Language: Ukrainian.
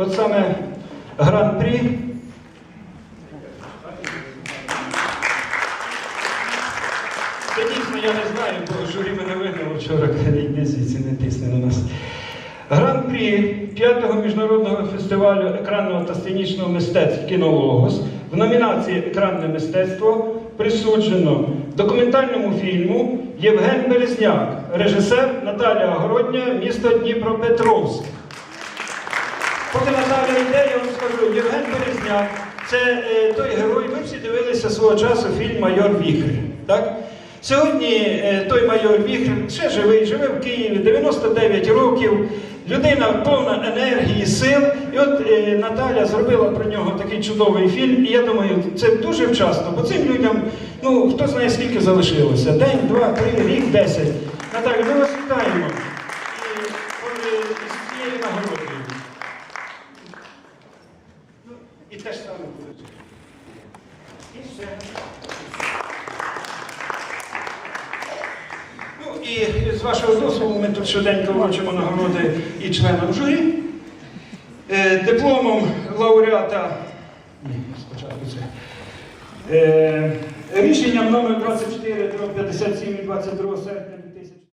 от саме гран-прі. Це дійсно я не знаю, бо журі мене вигнало вчора, йди звідси не тисне на нас. Гран-прі 5-го міжнародного фестивалю екранного та сценічного мистецтв «Кінологос» в номінації Екранне мистецтво присуджено документальному фільму Євген Березняк, режисер Наталія Огородня, місто Дніпропетровськ. Поки Наталя йде, я вам скажу, Євген Березняк це е, той герой, ми всі дивилися свого часу фільм Майор Віхр. Так? Сьогодні е, той майор Віхр ще живий, живе в Києві, 99 років, людина повна енергії, сил. І от е, Наталя зробила про нього такий чудовий фільм. І я думаю, це дуже вчасно, бо цим людям, ну хто знає скільки залишилося. День, два, три, рік, десять. Наталя, ми вас вітаємо. І, е, з цією нагородою. Ну, І те ж саме буде. І все. Ну і з вашого дозволу ми тут швиденько вручимо нагороди і членам журі. Е, дипломом лауреата. Ні, спочатку це. Е, рішенням номер 24 57 22 серпня